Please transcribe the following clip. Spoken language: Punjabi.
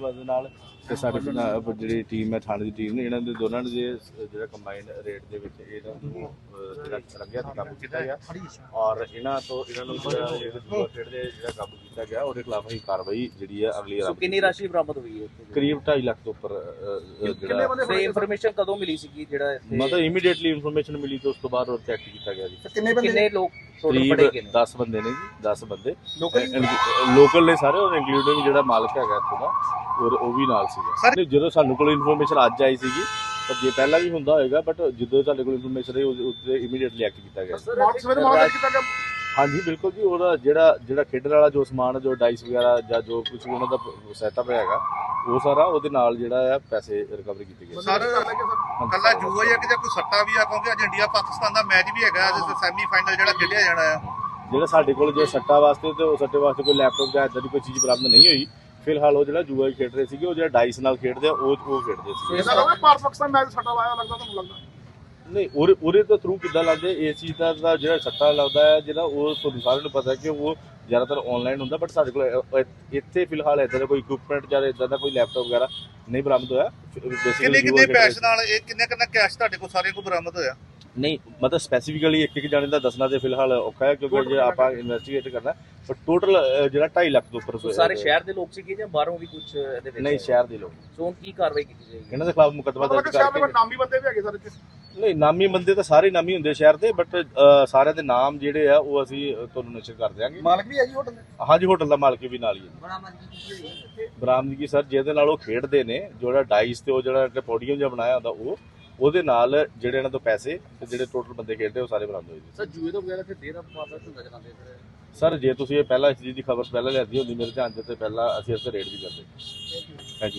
ਬੰਦੇ ਦੇ ਨਾਲ ਤੇ ਸਾਡੀ ਪੰਜਾਬ ਜਿਹੜੀ ਟੀਮ ਹੈ ਥਾਣੇ ਦੀ ਟੀਮ ਨੇ ਇਹਨਾਂ ਦੇ ਦੋਨਾਂ ਜੇ ਜਿਹੜਾ ਕੰਬਾਈਨਡ ਰੇਟ ਦੇ ਵਿੱਚ ਇਹਨਾਂ ਨੂੰ ਜਿਹੜਾ ਰੰਗਿਆ ਤੇ ਕਾਬੂ ਕੀਤਾ ਗਿਆ। ਔਰ ਇਹਨਾਂ ਤੋਂ ਇਹਨਾਂ ਨੂੰ ਜਿਹੜਾ ਜੂਆ ਖੇਡਦੇ ਜਿਹੜਾ ਕਾਬੂ ਕੀਤਾ ਗਿਆ ਉਹਦੇ ਖਿਲਾਫ ਅਸੀਂ ਕਾਰਵਾਈ ਜਿਹੜੀ ਹੈ ਅਗਲੀ ਆਰਾਮ ਕਿੰਨੀ ਰਾਸ਼ੀ ਬਰਾਮਦ ਹੋਈ ਹੈ? ਕਰੀਬ 2.5 ਲੱਖ ਤੋਂ ਉੱਪਰ ਜਿਹੜਾ ਤੇ ਇਨਫੋਰਮੇਸ਼ਨ ਕਦੋਂ ਮਿਲੀ ਸੀਗੀ ਜਿਹੜਾ ਇੱਥੇ? ਮਤਲਬ ਇਮੀਡੀਏਟਲੀ ਇਨਫੋਰਮੇਸ਼ਨ ਮਿਲੀ ਤੇ ਉਸ ਤੋਂ ਬਾਅਦ ਉਹ ਚੈੱਕ ਕੀਤਾ ਗਿਆ ਜੀ। ਕਿੰਨੇ ਬੰਦੇ? ਕਿੰਨੇ ਲੋਕ ਟੋਟਲ ਕਰੀਬ ਫੜੇ ਗਏ ਨੇ? 10 ਬੰਦੇ ਨੇ ਜੀ 10 ਬੰਦੇ। ਲੋਕਲ ਲੋਕਲ ਨੇ ਸਾਰੇ ਉਹ ਇੰਕਲੂਡਿੰਗ ਜਿਹੜਾ ਮਾਲਕ ਹੈਗਾ ਇੱਥੋਂ ਦਾ। ਔਰ ਉਹ ਵੀ ਨਾਲ ਸੀਗਾ। ਨਹੀਂ, ਜਦੋਂ ਸਾਨੂੰ ਕੋਲ ਇਨਫੋਰਮੇਸ਼ਨ ਅੱਜ ਆਈ ਸੀਗੀ ਪਰ ਜੇ ਪਹਿਲਾਂ ਵੀ ਹੁੰਦਾ ਹੋਏਗਾ ਬਟ ਜਦੋਂ ਸਾਡੇ ਕੋਲ ਇਨਫੋਰਮੇਸ਼ਨ ਆਈ ਉਸ ਤੇ ਇਮੀਡੀਏਟਲੀ ਐਕਟ ਕੀਤਾ ਗਿਆ। ਮਾਰਕਸ ਵਿੱਚ ਮਾਰਕਸ ਕੀਤਾ ਗਿਆ। ਹਾਂਜੀ ਬਿਲਕੁਲ ਜੀ ਉਹਦਾ ਜਿਹੜਾ ਜਿਹੜਾ ਖੇਡਣ ਵਾਲਾ ਜੋ ਸਮਾਨ ਜੋ ਡਾਈਸ ਵਗੈਰਾ ਜਾਂ ਜੋ ਕੁਝ ਉਹਨਾਂ ਦਾ ਸੈਟਅਪ ਹੈਗਾ ਉਹ ਸਾਰਾ ਉਹਦੇ ਨਾਲ ਜਿਹੜਾ ਆ ਪੈਸੇ ਰਿਕਵਰੀ ਕੀਤੇ ਗਏ। ਸਰ ਕੱਲਾ ਜੂਆ ਜਾਂ ਕਿ ਜਾਂ ਕੋਈ ਸੱਟਾ ਵੀ ਆ ਕਿਉਂਕਿ ਅੱਜ ਇੰਡੀਆ ਪਾਕਿਸਤਾਨ ਦਾ ਮੈਚ ਵੀ ਹੈਗਾ ਅੱਜ ਸੈਮੀ ਫਾਈਨਲ ਜਿਹੜਾ ਖੇਡਿਆ ਜਾਣਾ ਆ। ਜਿਹੜਾ ਸਾਡੇ ਕੋਲ ਜੇ ਸੱਟਾ ਵਾਸਤੇ ਤੇ ਉਹ ਸੱਟੇ ਵਾਸਤੇ ਕੋਈ ਲੈਪਟਾਪ ਜਾਂ ਇਦਾਂ ਦੀ ਕੋਈ ਚੀਜ਼ ਬਰਾਮਦ ਨਹੀਂ ਹੋਈ ਫਿਲਹਾਲ ਉਹ ਜਿਹੜਾ ਜੂਆ ਹੀ ਖੇਡ ਰਹੇ ਸੀਗੇ ਉਹ ਜਿਹੜਾ ਡਾਈਸ ਨਾਲ ਖੇਡਦੇ ਆ ਉਹ ਉਹ ਖੇਡਦੇ ਸੀ। ਇਹਦਾ ਲੱਗਦਾ ਭਾਰਤ ਪਾਕਿਸਤਾਨ ਮੈਚ ਸਾਡਾ ਵਾਇਆ ਲੱਗਦਾ ਤੁਹਾਨੂੰ ਲੱਗਦਾ? ਨਹੀਂ ਉਹਦੇ ਉਹਦੇ ਤੋਂ ਥਰੂ ਕਿੱਦਾਂ ਲੱਗਦੇ ਇਸ ਚੀਜ਼ ਦਾ ਦਾ ਜਿਹੜਾ ਸੱਟਾ ਲੱਗਦਾ ਹੈ ਜਿਹੜਾ ਉਹ ਤੁਹਾਨੂੰ ਸਾਰਿਆਂ ਨੂੰ ਪਤਾ ਹੈ ਕਿ ਉਹ ਜ਼ਿਆਦਾਤਰ ਆਨਲਾਈਨ ਹੁੰਦਾ ਬਟ ਸਾਡੇ ਕੋਲ ਇ- ਇ- ਇੱਥੇ ਫਿਲਹਾਲ ਇਦਾਂ ਦਾ ਕੋਈ ਇਕਵਿਪਮੈਂਟ ਜਾਂ ਇਦਾਂ ਦਾ ਕੋਈ ਲੈਪਟਾਪ ਵਗੈਰਾ ਨਹੀਂ ਬਰਾਮਦ ਹੋਇਆ। ਕਿੰਨੇ ਕਿੰਨੇ ਪੈਸੇ ਨਾਲ ਇਹ ਕਿੰਨੇ ਕਿੰਨਾ ਕੈਸ਼ ਤੁਹਾਡੇ ਕੋਲ ਸਾਰੇ ਕੋਲ ਬਰਾਮਦ ਹੋਇਆ? ਨਹੀਂ ਮਤਲਬ ਸਪੈਸੀਫਿਕਲੀ ਇੱਕ ਇੱਕ ਜਾਣੇ ਦਾ ਦੱਸਣਾ ਤੇ ਫਿਲਹਾਲ ਔਖਾ ਹੈ ਕਿਉਂਕਿ ਜੇ ਆਪਾਂ ਇਨਵੈਸਟੀਗੇਟ ਕਰਨਾ ਪਰ ਟੋਟਲ ਜਿਹੜਾ 2.5 ਲੱਖ ਤੋਂ ਉੱਪਰ ਸੋ ਸਾਰੇ ਸ਼ਹਿਰ ਦੇ ਲੋਕ ਸੀਗੇ ਜਾਂ ਬਾਹਰੋਂ ਵੀ ਕੁਝ ਇਹਦੇ ਵਿੱਚ ਨਹੀਂ ਸ਼ਹਿਰ ਦੇ ਲੋਕ। ਸੋ ਕੀ ਕਾਰਵਾਈ ਕੀਤੀ ਜਾਏਗੀ? ਇਹਨਾਂ ਦੇ ਖਿਲਾਫ ਮੁਕੱਦਮਾ ਦਰਜ ਕਿ ਸ਼ਹਿਰ ਦੇ ਕਰਕੇ ਨਾਮੀ ਬੰਦੇ ਵੀ ਹੈਗੇ ਸਰ ਇੱਥੇ? ਨਹੀਂ ਨਾਮੀ ਬੰਦੇ ਤਾਂ ਸਾਰੇ ਨਾਮੀ ਹੁੰਦੇ ਸ਼ਹਿਰ ਦੇ ਬਟ ਸਾਰਿਆਂ ਦੇ ਨਾਮ ਜਿਹੜੇ ਆ ਉਹ ਅਸੀਂ ਤੁਹਾਨੂੰ ਨਸ਼ਰ ਕਰ ਦਿਆਂਗੇ। ਮਾਲਕ ਵੀ ਹੈ ਜੀ ਹੋਟਲ ਦੇ? ਹਾਂਜੀ ਹੋਟਲ ਦਾ ਮਾਲਕ ਵੀ ਨਾਲ ਹੀ ਹੈ। ਬਰਾਮਦਗੀ ਸਰ ਜਿਹਦੇ ਨਾਲ ਉਹ ਖੇਡਦੇ ਨੇ ਜਿਹੜਾ ਡਾਈਸ ਤੇ ਉਹ ਜਿਹੜਾ ਪੋਡੀਅਮ ਜਿਹਾ ਬਣਾਇਆ ਹੁੰਦਾ ਉਹ ਉਹਦੇ ਨਾਲ ਜਿਹੜੇ ਇਹਨਾਂ ਤੋਂ ਪੈਸੇ ਤੇ ਜਿਹੜੇ ਟੋਟਲ ਬੰਦੇ ਖੇਡਦੇ ਉਹ ਸਾਰੇ ਬਰਾਮਦ ਹੋਏ ਜੀ। ਸਰ ਜੂਏ ਤੋਂ ਵਗੈਰਾ ਤੇ ਦੇਰ ਵਾਰਦਾਤ ਹੁੰਦਾ ਜਨਾਦੇ ਸਰ ਜੇ ਤੁਸੀਂ ਇਹ ਪਹਿਲਾਂ ਇਸ ਚੀਜ਼ ਦੀ ਖਬਰ ਪਹਿਲਾਂ ਲਿਆਦੀ ਹੁੰਦੀ ਮੇਰੇ ਧਿਆਨ 'ਚ ਤੇ ਪਹਿਲਾਂ ਅਸੀਂ ਇਸ ਤੇ ਰੇਡ ਵੀ ਕਰਦੇ। Thank you